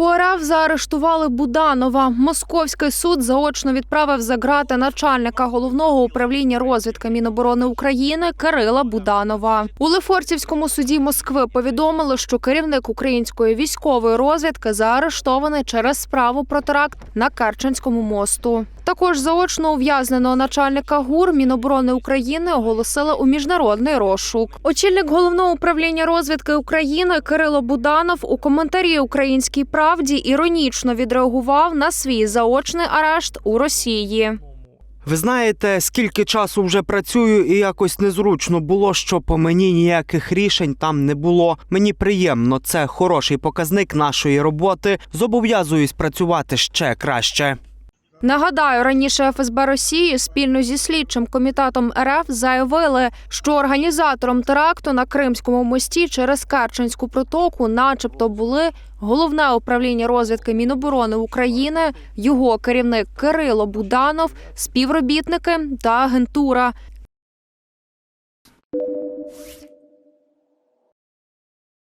У РФ заарештували Буданова. Московський суд заочно відправив за грати начальника головного управління розвідки Міноборони України Кирила Буданова. У Лефортівському суді Москви повідомили, що керівник української військової розвідки заарештований через справу про теракт на Керченському мосту. Також заочно ув'язненого начальника ГУР Міноборони України оголосили у міжнародний розшук. Очільник головного управління розвідки України Кирило Буданов у коментарі Українській правді іронічно відреагував на свій заочний арешт у Росії. Ви знаєте, скільки часу вже працюю, і якось незручно було, що по мені ніяких рішень там не було. Мені приємно, це хороший показник нашої роботи. Зобов'язуюсь працювати ще краще. Нагадаю, раніше ФСБ Росії спільно зі слідчим комітетом РФ заявили, що організатором теракту на Кримському мості через Керченську протоку, начебто, були головне управління розвідки Міноборони України, його керівник Кирило Буданов, співробітники та агентура.